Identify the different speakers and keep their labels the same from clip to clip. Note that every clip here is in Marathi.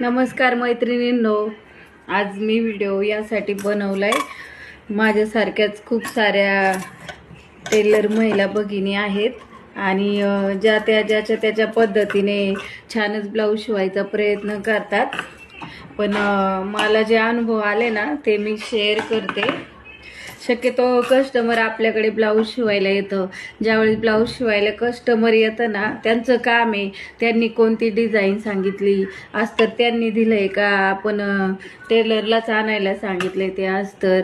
Speaker 1: नमस्कार मैत्रिणींनो. आज मी व्हिडिओ यासाठी बनवला आहे माझ्यासारख्याच खूप साऱ्या टेलर महिला भगिनी आहेत. आणि ज्या त्या ज्याच्या त्याच्या पद्धतीने छानच ब्लाऊज शिवायचा प्रयत्न करतात. पण मला जे अनुभव आले ना ते मी शेअर करते. शक्यतो कस्टमर आपल्याकडे ब्लाऊज शिवायला येतं. ज्यावेळी ब्लाऊज शिवायला कस्टमर येतं ना त्यांचं काम आहे. त्यांनी कोणती डिझाईन सांगितली? अस्तर त्यांनी दिलंय का? आपण टेलरलाच आणायला सांगितलं ते अस्तर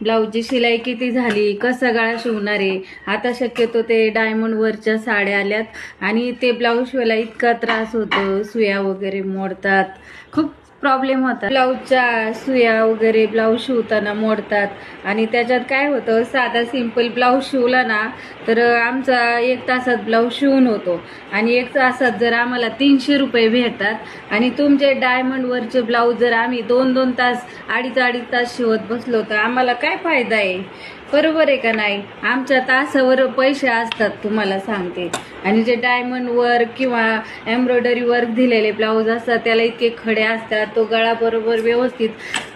Speaker 1: ब्लाऊजची शिलाई किती झाली? कसा गळा शिवणार आहे? आता शक्यतो ते डायमंड वरच्या साड्या आल्यात. आणि ते ब्लाऊज शिवायला इतका त्रास होतो. सुया वगैरे मोडतात. खूप प्रॉब्लेम होता ब्लाऊजच्या सुया वगैरे ब्लाऊज शिवताना मोडतात. आणि त्याच्यात काय होतं साधा सिंपल ब्लाऊज शिवला ना तर आमचा एक तासात ब्लाऊज शिवून होतो. आणि एक तासात जर आम्हाला तीनशे रुपये भेटतात आणि तुमचे डायमंडवरचे ब्लाऊज जर आम्ही दोन दोन तास अडीच अडीच तास शिवत बसलो तर आम्हाला काय फायदा आहे? बरोबर आहे का नाही? आमच्या तासावर पैसे असतात तुम्हाला सांगते. आणि जे डायमंड वर्क किंवा एम्ब्रॉयडरी वर्क दिलेले ब्लाऊज असतात त्याला इतके खडे असतात तो गळा बरोबर व्यवस्थित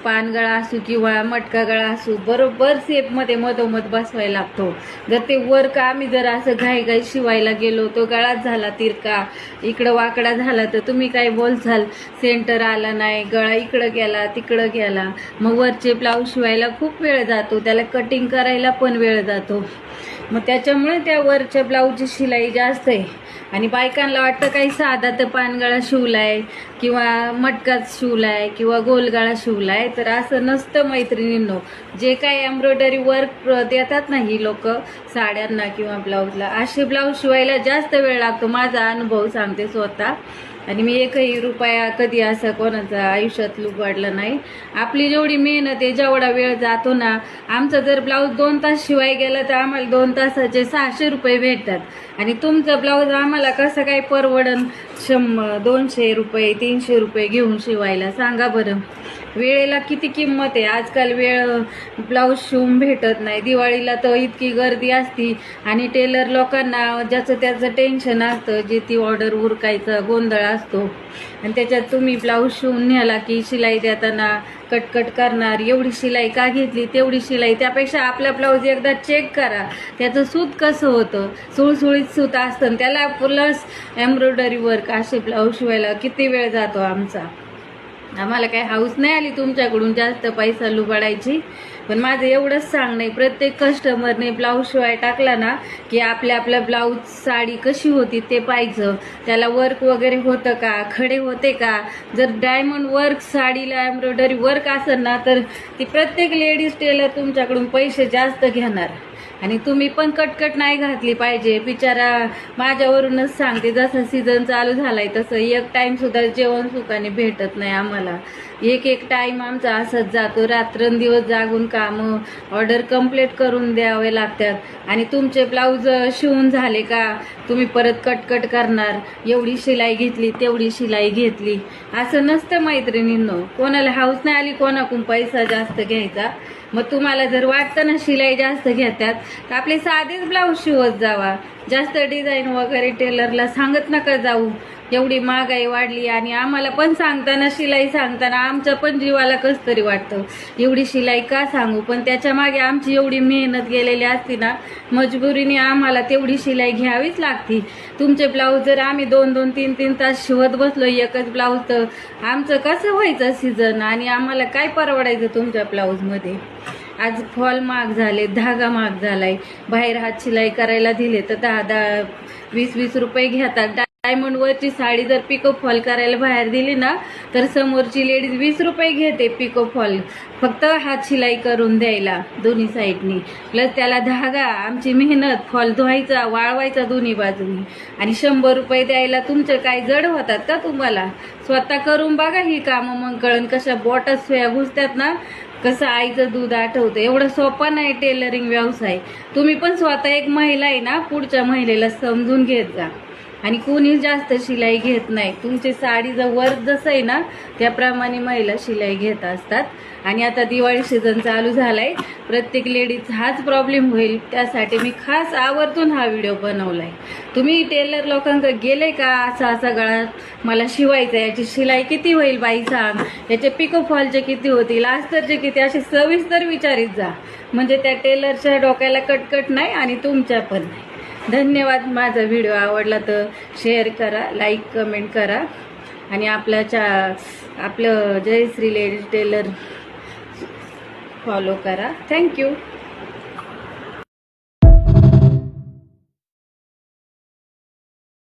Speaker 1: पानगळा असू किंवा मटका गळा असू बरोबर सेपमध्ये मधोमध बसवायला लागतो. जर ते वर का आम्ही जर असं घाई घाई शिवायला गेलो तो गळाच झाला तिरका इकडं वाकडा झाला तर तुम्ही काय बोलचाल सेंटर आला नाही गळा इकडं गेला तिकडं गेला. मग वरचे ब्लाऊज शिवायला खूप वेळ जातो त्याला कटिंग करायला पण वेळ जातो. मग त्याच्यामुळे त्या वरच्या ब्लाऊजची शिलाई जास्त आहे. आणि बायकांना वाटतं काही साधा तर पानगळा शिवलाय किंवा मटकाच शिवलाय किंवा गोलगळा शिवलाय तर असं नसतं मैत्रिणींनो. जे काही एम्ब्रॉयडरी वर्क देतात ना ही लोक साड्यांना किंवा ब्लाऊजला असे ब्लाऊज शिवायला जास्त वेळ लागतो. माझा अनुभव सांगते स्वतः. आणि मी एकही रुपया कधी असा कोणाचा आयुष्यात लुबाडला नाही. आपली जेवढी मेहनत आहे जेवढा वेळ जातो ना आमचा जर ब्लाऊज दोन तास शिवाय गेला तर आम्हाला दोन तासाचे सहाशे रुपये भेटतात. आणि तुमचं ब्लाऊज आम्हाला कसं काय परवडन? शंभ दोनशे रुपये तीनशे रुपये घेऊन शिवायला सांगा बरं. वेळेला किती किंमत आहे? आजकाल वेळ ब्लाऊज शिवून भेटत नाही. दिवाळीला तर इतकी गर्दी असती. आणि टेलर लोकांना ज्याचं त्याचं टेन्शन असतं जे ती ऑर्डर उरकायचा गोंधळ असतो. आणि त्याच्यात तुम्ही ब्लाऊज शिवून न्याला की शिलाई देताना कटकट करणार एवढी शिलाई का घेतली तेवढी शिलाई. त्यापेक्षा आपला ब्लाऊज एकदा चेक करा. त्याचं सूत कसं होतं? सुळसुळीत सूत असतं. आणि त्याला प्लस एम्ब्रॉयडरी वर्क असे ब्लाऊज शिवायला किती वेळ जातो आमचा? आम्हाला काही हाऊस नाही आली तुमच्याकडून जास्त पैसा लुबाडायची. पण माझं एवढंच सांगणं आहे प्रत्येक कस्टमरने ब्लाऊज शिवाय टाकला ना की आपल्या आपल्या ब्लाऊज साडी कशी होती ते पाहिजे त्याला वर्क वगैरे होतं का? खडे होते का? जर डायमंड वर्क साडीला एम्ब्रॉयडरी वर्क असेल ना तर ती प्रत्येक लेडीज टेलर तुमच्याकडून पैसे जास्त घेणार. आणि तुम्ही पण कटकट नाही घातली पाहिजे. बिचारा माझ्यावरूनच सांगते जसं सीझन चालू झालाय तसं एक टाइम सुद्धा जेवण सुखाने भेटत नाही आम्हाला. एक एक टाइम आमचा असंच जातो. रात्रंदिवस जागून कामं ऑर्डर कंप्लीट करून द्यावे लागतात. आणि तुमचे ब्लाऊज शिवून झाले का? तुम्ही परत कटकट करणार. एवढी शिलाई घेतली तेवढी शिलाई घेतली. असं नसतं मैत्रिणींनो. कोणाला हाऊस नाही आली कोणाकून पैसा जास्त घ्यायचा? मग तुम्हाला जर वाटतं ना शिलाई जास्त घेतात तर आपले साधेच ब्लाऊज शिवत जावा. जास्त डिझाईन वगैरे टेलरला सांगत नका जाऊ. एवढी महागाई वाढली आणि आम्हाला पण सांगताना शिलाई सांगताना आमच्या पण जीवाला कसं तरी वाटतं. एवढी शिलाई का सांगू? पण त्याच्यामागे आमची एवढी मेहनत गेलेली असती ना मजबुरीने आम्हाला तेवढी शिलाई घ्यावीच लागती. तुमचे ब्लाऊज जर आम्ही दोन दोन तीन तीन तास शिवत बसलो एकच ब्लाऊज तर आमचं कसं व्हायचं सीझन आणि आम्हाला काय परवडायचं तुमच्या ब्लाऊजमध्ये आज फॉल महाग झाले धागा महाग झालाय. बाहेर हात शिलाई करायला दिले तर दहा दहा वीस वीस रुपये घेतात. डायमंडवरची साडी जर पिको फॉल करायला बाहेर दिली ना तर समोरची लेडीज वीस रुपये घेते पिको फॉल फक्त हात शिलाई करून द्यायला दोन्ही साईडनी. प्लस त्याला धागा आमची मेहनत फॉल धुवायचा वाळवायचा दोन्ही बाजूनी. आणि शंभर रुपये द्यायला तुमचे काय जड होतात का तुम्हाला? स्वतः करून बघा ही कामं मग कळण कशा बोटात सोया घुसतात ना कसं आईचं दूध आठवतं? एवढं सोपं नाही टेलरिंग व्यवसाय. तुम्ही पण स्वतः एक महिला आहे ना पुढच्या महिलेला समजून घेत जा. आणि कोणी जास्त शिलाई घेत नाही. तुमची साडीचं वर जसं आहे ना त्याप्रमाणे महिला शिलाई घेत असतात. आणि आता दिवाळी सीझन चालू झालाय. प्रत्येक लेडीज हाच प्रॉब्लेम होईल. त्यासाठी मी खास आवर्जून हा व्हिडिओ बनवलाय. तुम्ही टेलर लोकांकडे गेले का? असा असा गळा मला शिवायचा आहे. याची शिलाई किती होईल बाई सांग? याचे पिको फॉलचे किती होतील आस्तरचे किती असे सविस्तर विचारित जा. म्हणजे त्या टेलरच्या डोक्याला कटकट नाही आणि तुमच्या पण नाही. धन्यवाद. माझा व्हिडिओ आवडला तर शेअर करा लाईक कमेंट करा. आणि आपल्याच्या आपलं जयश्री लेडीज टेलर फॉलो करा थँक्यू